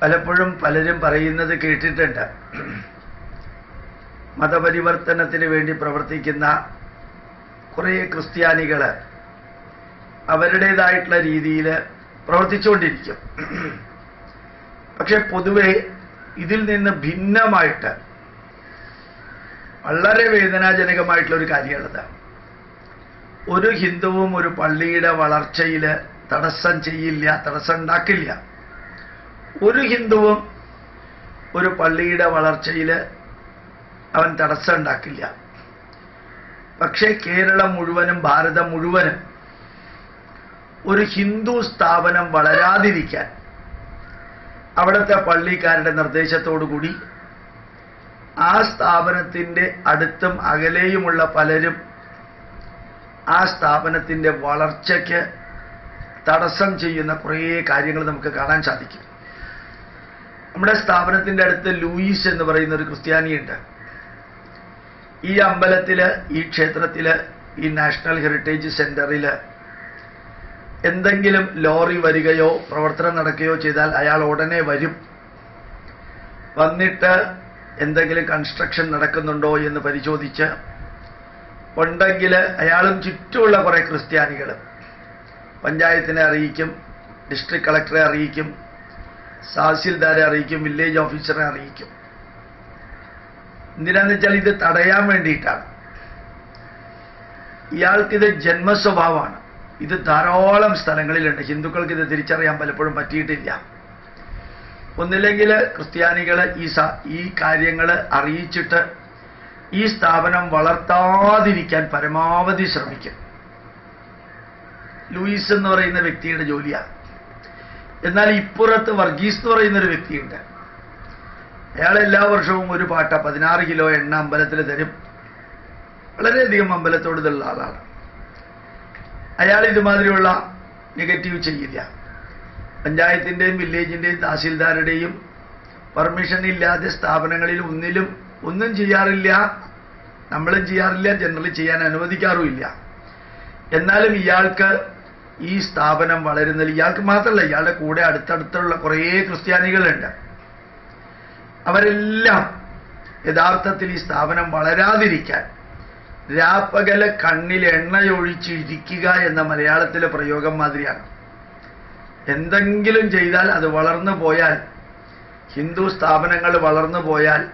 പലപ്പോഴും പലരും പറയുന്നത് കേട്ടിട്ടുണ്ട്. മതപരിവർത്തനത്തിന് വേണ്ടി പ്രവർത്തിക്കുന്ന കുറേ ക്രിസ്ത്യാനികൾ അവരുടേതായിട്ടുള്ള രീതിയിൽ പ്രവർത്തിച്ചുകൊണ്ടിരിക്കും. പക്ഷെ പൊതുവെ ഇതിൽ നിന്ന് ഭിന്നമായിട്ട് വളരെ വേദനാജനകമായിട്ടുള്ള ഒരു കാര്യമാണിത് ഒരു ഹിന്ദുവും ഒരു പള്ളിയുടെ വളർച്ചയിൽ തടസ്സം ചെയ്യില്ല തടസ്സം ഉണ്ടാക്കില്ല. ഒരു ഹിന്ദുവും ഒരു പള്ളിയുടെ വളർച്ചയിൽ അവൻ തടസ്സം ഉണ്ടാക്കില്ല. പക്ഷേ കേരളം മുഴുവനും ഭാരതം മുഴുവനും ഒരു ഹിന്ദു സ്ഥാപനം വളരാതിരിക്കാൻ അവിടുത്തെ പള്ളിക്കാരുടെ നിർദ്ദേശത്തോടുകൂടി ആ സ്ഥാപനത്തിന്റെ അടുത്തും അകലെയുമുള്ള പലരും ആ സ്ഥാപനത്തിന്റെ വളർച്ചയ്ക്ക് തടസ്സം ചെയ്യുന്ന കുറേ കാര്യങ്ങൾ നമുക്ക് കാണാൻ സാധിക്കും. നമ്മുടെ സ്ഥാപനത്തിന്റെ അടുത്ത് ലൂയിസ് എന്ന് പറയുന്ന ഒരു ക്രിസ്ത്യാനിയുണ്ട്. ഈ അമ്പലത്തിൽ ഈ ക്ഷേത്രത്തിൽ ഈ നാഷണൽ ഹെറിറ്റേജ് സെന്ററിൽ എന്തെങ്കിലും ലോറി വരികയോ പ്രവർത്തനം നടക്കുകയോ ചെയ്താൽ അയാൾ ഉടനെ വരും. വന്നിട്ട് എന്തെങ്കിലും കൺസ്ട്രക്ഷൻ നടക്കുന്നുണ്ടോ എന്ന് പരിശോധിച്ച് ഉണ്ടെങ്കിൽ അയാളും ചുറ്റുമുള്ള കുറേ ക്രിസ്ത്യാനികൾ പഞ്ചായത്തിനെ അറിയിക്കും ഡിസ്ട്രിക്ട് കളക്ടറെ അറിയിക്കും തഹസിൽദാരെ അറിയിക്കും വില്ലേജ് ഓഫീസറെ അറിയിക്കും. എന്തിനാന്ന് വെച്ചാൽ ഇത് തടയാൻ വേണ്ടിയിട്ടാണ്. ഇയാൾക്കിത് ജന്മസ്വഭാവമാണ്. ഇത് ധാരാളം സ്ഥലങ്ങളിലുണ്ട്. ഹിന്ദുക്കൾക്ക് ഇത് തിരിച്ചറിയാൻ പലപ്പോഴും പറ്റിയിട്ടില്ല. ഒന്നില്ലെങ്കിൽ ക്രിസ്ത്യാനികൾ ഈ ഈ കാര്യങ്ങൾ അറിയിച്ചിട്ട് ഈ സ്ഥാപനം വളർത്താതിരിക്കാൻ പരമാവധി ശ്രമിക്കും. ലൂയിസ് എന്ന് പറയുന്ന വ്യക്തിയുടെ ജോലിയാണ്. എന്നാൽ ഇപ്പുറത്ത് വർഗീസ് എന്ന് പറയുന്ന ഒരു വ്യക്തിയുണ്ട്. അയാൾ എല്ലാ വർഷവും ഒരു പാട്ട പതിനാറ് കിലോ എണ്ണ അമ്പലത്തിൽ തരും. വളരെയധികം അമ്പലത്തോട് ഇതുള്ള ആളാണ്. അയാൾ ഇതുമാതിരിയുള്ള നെഗറ്റീവ് ചെയ്യില്ല പഞ്ചായത്തിന്റെയും വില്ലേജിന്റെയും തഹസീൽദാരുടെയും പെർമിഷൻ ഇല്ലാതെ സ്ഥാപനങ്ങളിൽ ഒന്നിലും ഒന്നും ചെയ്യാറില്ല നമ്മളും ചെയ്യാറില്ല ജനറലി ചെയ്യാൻ അനുവദിക്കാറുമില്ല. എന്നാലും ഇയാൾക്ക് ഈ സ്ഥാപനം വളരുന്നതിൽ ഇയാൾക്ക് മാത്രമല്ല ഇയാളുടെ കൂടെ അടുത്തടുത്തുള്ള കുറേ ക്രിസ്ത്യാനികളുണ്ട്. അവരെല്ലാം യഥാർത്ഥത്തിൽ ഈ സ്ഥാപനം വളരാതിരിക്കാൻ രാപ്പകല കണ്ണിൽ എണ്ണയൊഴിച്ചിരിക്കുക എന്ന മലയാളത്തിലെ പ്രയോഗം മാതിരിയാണ്. എന്തെങ്കിലും ചെയ്താൽ അത് വളർന്നു പോയാൽ ഹിന്ദു സ്ഥാപനങ്ങൾ വളർന്നു പോയാൽ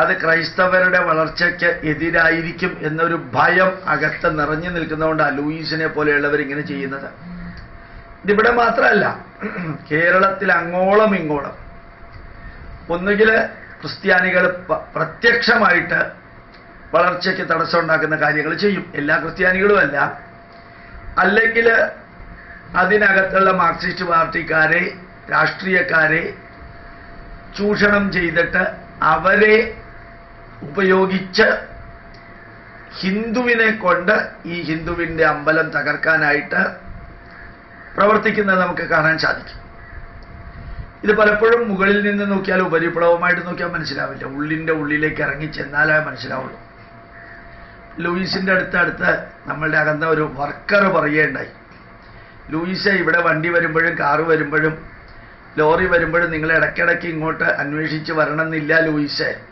അത് ക്രൈസ്തവരുടെ വളർച്ചയ്ക്ക് എതിരായിരിക്കും എന്നൊരു ഭയം അകത്ത് നിറഞ്ഞു നിൽക്കുന്നതുകൊണ്ടാണ് ലൂയിസിനെ പോലെയുള്ളവർ ഇങ്ങനെ ചെയ്യുന്നത്. ഇതിവിടെ മാത്രമല്ല കേരളത്തിൽ അങ്ങോളം ഇങ്ങോളം ഒന്നുകിൽ ക്രിസ്ത്യാനികൾ പ്രത്യക്ഷമായിട്ട് വളർച്ചയ്ക്ക് തടസ്സം ഉണ്ടാക്കുന്ന കാര്യങ്ങൾ ചെയ്യും. എല്ലാ ക്രിസ്ത്യാനികളുമല്ല അല്ലെങ്കിൽ അതിനകത്തുള്ള മാർക്സിസ്റ്റ് പാർട്ടിക്കാരെ രാഷ്ട്രീയക്കാരെ ചൂഷണം ചെയ്തിട്ട് അവരെ ഉപയോഗിച്ച് ഹിന്ദുവിനെ കൊണ്ട് ഈ ഹിന്ദുവിന്റെ അമ്പലം തകർക്കാനായിട്ട് പ്രവർത്തിക്കുന്നത് നമുക്ക് കാണാൻ സാധിക്കും. ഇത് പലപ്പോഴും മുകളിൽ നിന്ന് നോക്കിയാൽ ഉപരിപ്ലവമായിട്ട് നോക്കിയാൽ മനസ്സിലാവില്ല. ഉള്ളിന്റെ ഉള്ളിലേക്ക് ഇറങ്ങി ചെന്നാലേ മനസ്സിലാവുള്ളൂ. ലൂയിസിന്റെ അടുത്ത് അടുത്ത് നമ്മളുടെ അകന്ന ഒരു വർക്കർ പറയുകയുണ്ടായി. ലൂയിസ് ഇവിടെ വണ്ടി വരുമ്പോഴും കാറ് വരുമ്പോഴും ലോറി വരുമ്പോഴും നിങ്ങൾ ഇടയ്ക്കിടയ്ക്ക് ഇങ്ങോട്ട് അന്വേഷിച്ച് വരണമെന്നില്ല ലൂയിസ്.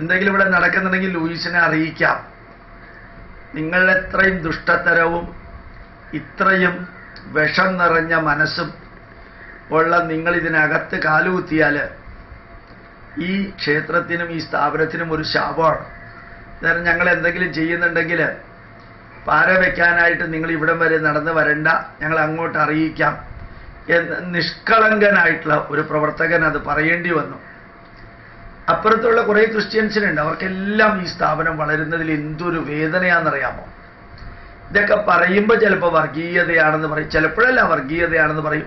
എന്തെങ്കിലും ഇവിടെ നടക്കുന്നുണ്ടെങ്കിൽ ലൂയിസിനെ അറിയിക്കാം. നിങ്ങൾ എത്രയും ദുഷ്ടതരവും ഇത്രയും വിഷം നിറഞ്ഞ മനസ്സും ഉള്ള നിങ്ങൾ ഇതിനകത്ത് കാലുകുത്തിയാൽ ഈ ക്ഷേത്രത്തിനും ഈ സ്ഥാപനത്തിനും ഒരു ശാപമാണ്. അന്നേരം ഞങ്ങൾ എന്തെങ്കിലും ചെയ്യുന്നുണ്ടെങ്കിൽ പാര വയ്ക്കാനായിട്ട് നിങ്ങൾ ഇവിടം വരെ നടന്ന് വരണ്ട. ഞങ്ങൾ അങ്ങോട്ട് അറിയിക്കാം എന്ന് നിഷ്കളങ്കനായിട്ടുള്ള ഒരു പ്രവർത്തകൻ അത് പറയേണ്ടി വന്നു. അപ്പുറത്തുള്ള കുറേ ക്രിസ്ത്യൻസിനുണ്ട്. അവർക്കെല്ലാം ഈ സ്ഥാപനം വളരുന്നതിൽ എന്തൊരു വേദനയാണെന്നറിയാമോ? ഇതൊക്കെ പറയുമ്പോൾ ചിലപ്പോൾ വർഗീയതയാണെന്ന് പറയും. ചിലപ്പോഴല്ല വർഗീയതയാണെന്ന് പറയും.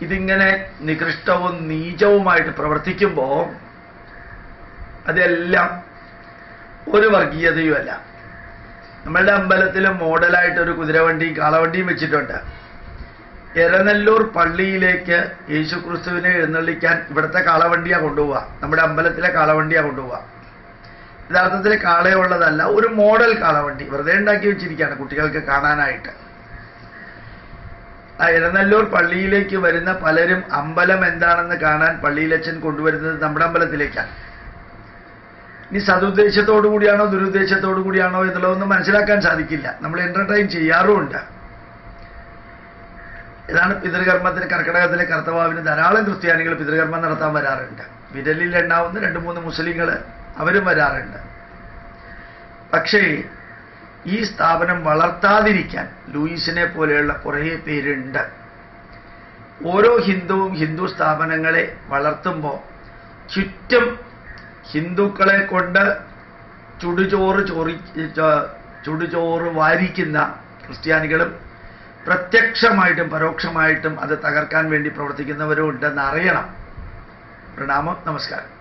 ഇതിങ്ങനെ നികൃഷ്ടവും നീചവുമായിട്ട് പ്രവർത്തിക്കുമ്പോൾ അതെല്ലാം ഒരു വർഗീയതയുമല്ല. നമ്മളുടെ അമ്പലത്തിൽ മോഡലായിട്ട് ഒരു കുതിരവണ്ടിയും കാളവണ്ടിയും വെച്ചിട്ടുണ്ട്. എരനെല്ലൂർ പള്ളിയിലേക്ക് യേശുക്രിസ്തുവിനെ എഴുന്നള്ളിക്കാൻ ഇവിടുത്തെ കാളവണ്ടിയാ കൊണ്ടുപോവുക നമ്മുടെ അമ്പലത്തിലെ കാളവണ്ടിയാ കൊണ്ടുപോവുക യഥാർത്ഥത്തിൽ കാളയുള്ളതല്ല ഒരു മോഡൽ കാളവണ്ടി. വെറുതെ ഉണ്ടാക്കി വെച്ചിരിക്കുകയാണ് കുട്ടികൾക്ക് കാണാനായിട്ട്. ആ എരനല്ലൂർ പള്ളിയിലേക്ക് വരുന്ന പലരും അമ്പലം എന്താണെന്ന് കാണാൻ പള്ളിയിലച്ഛൻ കൊണ്ടുവരുന്നത് നമ്മുടെ അമ്പലത്തിലേക്കാണ്. ഇനി സതുദ്ദേശത്തോടു കൂടിയാണോ ദുരുദ്ദേശത്തോടു കൂടിയാണോ എന്നുള്ളതൊന്നും മനസ്സിലാക്കാൻ സാധിക്കില്ല. നമ്മൾ എന്റർടൈൻ ചെയ്യാറുമുണ്ട്. ഇതാണ് പിതൃകർമ്മത്തിന് കർക്കിടകത്തിലെ കർത്തവാവിന് ധാരാളം ക്രിസ്ത്യാനികൾ പിതൃകർമ്മം നടത്താൻ വരാറുണ്ട്. വിരലിൽ എണ്ണാവുന്ന രണ്ട് മൂന്ന് മുസ്ലിങ്ങൾ അവരും വരാറുണ്ട്. പക്ഷേ ഈ സ്ഥാപനം വളർത്താതിരിക്കാൻ ലൂയിസിനെ പോലെയുള്ള കുറേ പേരുണ്ട്. ഓരോ ഹിന്ദുവും ഹിന്ദു സ്ഥാപനങ്ങളെ വളർത്തുമ്പോൾ ചുറ്റും ഹിന്ദുക്കളെ കൊണ്ട് ചുടുചോറ് ചോറി ചുടുചോറ് വാരിക്കുന്ന ക്രിസ്ത്യാനികളും പ്രത്യക്ഷമായിട്ടും പരോക്ഷമായിട്ടും അത് തകർക്കാൻ വേണ്ടി പ്രവർത്തിക്കുന്നവരും ഉണ്ടെന്ന് അറിയണം. പ്രണാമം. നമസ്കാരം.